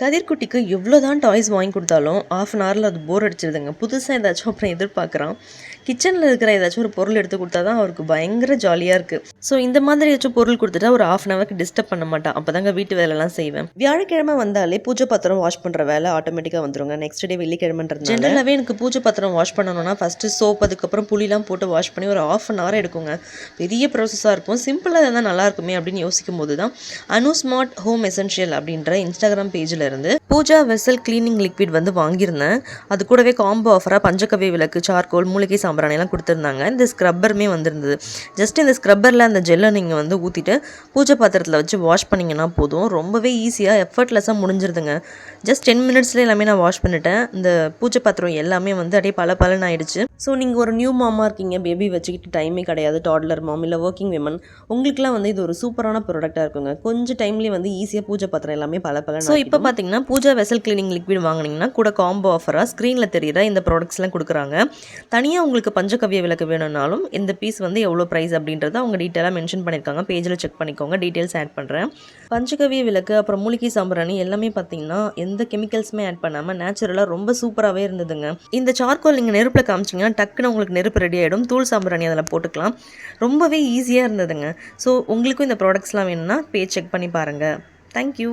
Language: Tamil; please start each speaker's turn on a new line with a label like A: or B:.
A: கதிர்குட்டிக்கு எவ்வளோ தான் டாய்ஸ் வாங்கி கொடுத்தாலும் ஆஃப் அன் ஹவரில் அது போர் அடிச்சிருதுங்க. புதுசாக ஏதாச்சும் அப்புறம் எதிர்பார்க்குறான். கிச்சனில் இருக்கிற ஏதாச்சும் ஒரு பொருள் எடுத்து கொடுத்தா தான் அவருக்கு பயங்கர ஜாலியாக இருக்குது ஸோ இந்த மாதிரி ஏதாச்சும் பொருள் கொடுத்துட்டா ஒரு ஆஃப் அன் ஹவருக்கு டிஸ்டர்ப் பண்ண மாட்டான். அப்போ தாங்க வீட்டு வேலைலாம் செய்வேன். வியாழக்கிழமை வந்தாலே பூஜை பாத்திரம் வாஷ் பண்ணுற வேலை ஆட்டோமேட்டிக்காக வந்துருங்க. நெக்ஸ்ட் டே வெள்ளிக்கிழமைன்றது ஜென்ரலாகவே எனக்கு பூஜை பாத்திரம் வாஷ் பண்ணணும்னா ஃபஸ்ட்டு சோப் அதுக்கப்புறம் புளிலாம் போட்டு வாஷ் பண்ணி ஒரு ஆஃப் அன் ஹவர் எடுக்குங்க. பெரிய ப்ராசஸாக இருக்கும். சிம்பிளாக இருந்தால் நல்லா இருக்குமே அப்படின்னு யோசிக்கும் போது தான் அனு ஸ்மார்ட் ஹோம் எசென்ஷியல் அப்படின்ற இன்ஸ்டாகிராம் பேஜில் இருந்து பூஜா வெசல் கிளீனிங் லிக்விட் வந்து வாங்கியிருந்தேன். அது கூடவே காம்போ ஆஃபராக பஞ்சகவ்ய விளக்கு சார்கோல் மூலிகை சாம்பிராணியெல்லாம் கொடுத்துருந்தாங்க. இந்த ஸ்க்ரப்பருமே வந்திருந்தது. ஜஸ்ட் இந்த ஸ்க்ரப்பரில் அந்த ஜெல்லை நீங்கள் வந்து ஊற்றிட்டு பூஜை பாத்திரத்தில் வச்சு வாஷ் பண்ணிங்கன்னா போதும். ரொம்பவே ஈஸியாக எஃபர்ட்லெஸ்ஸாக முடிஞ்சிருதுங்க. ஜஸ்ட் டென் மினிட்ஸில் எல்லாமே நான் வாஷ் பண்ணிட்டேன். இந்த பூஜை பாத்திரம் எல்லாமே வந்து அப்படியே பல பலன் ஆயிடுச்சு. ஸோ நீங்கள் ஒரு நியூ மாமா இருக்கீங்க பேபி வச்சுக்கிட்டு டைமே கிடையாது டாட்லர் மாம் இல்லை ஒர்க்கிங் விமன் உங்களுக்குலாம் வந்து இது ஒரு சூப்பரான ப்ராடக்டாக இருக்குங்க. கொஞ்சம் டைம்லேயே வந்து ஈஸியாக பூஜை பாத்திரம் எல்லாமே பல பலன் ஸோ இப்போ பார்த்தீங்கன்னா பூஜா வெசல் கிளீனிங் லிக்விட் வாங்குனீங்கன்னா கூட காம்போ ஆஃபராக ஸ்க்ரீனில் தெரியுற இந்த ப்ராடக்ட்ஸ்லாம் கொடுக்குறாங்க. தனியாக உங்களுக்கு பஞ்சகவ்ய விளக்கு வேணும்னாலும் இந்த பீஸ் வந்து எவ்வளோ ப்ரைஸ் அப்படின்றத அவங்க டீட்டெயிலாக மென்ஷன் பண்ணியிருக்காங்க. பேஜில் செக் பண்ணிக்கோங்க டீட்டெயில்ஸ் ஆட் பண்ணுறேன் பஞ்சகவ்ய விளக்கு அப்புறம் மூலிகை சாம்பிராணி எல்லாமே பார்த்தீங்கன்னா எந்த கெமிக்கல்ஸுமே ஆட் பண்ணாமல் நேச்சுரலாக ரொம்ப சூப்பராகவே இருந்ததுங்க. இந்த சார்கோல் நீங்கள் நெருப்பில் காமிச்சிங்கன்னா டக்குன்னு உங்களுக்கு நெருப்பு ரெடி ஆகிடும் தூள் சாம்பிராணி அதில் போட்டுக்கலாம். ரொம்பவே ஈஸியாக இருந்ததுங்க. ஸோ உங்களுக்கும் இந்த ப்ராடக்ட்ஸ்லாம் வேணும்னா பே செக் பண்ணி பாருங்கள் தேங்க்யூ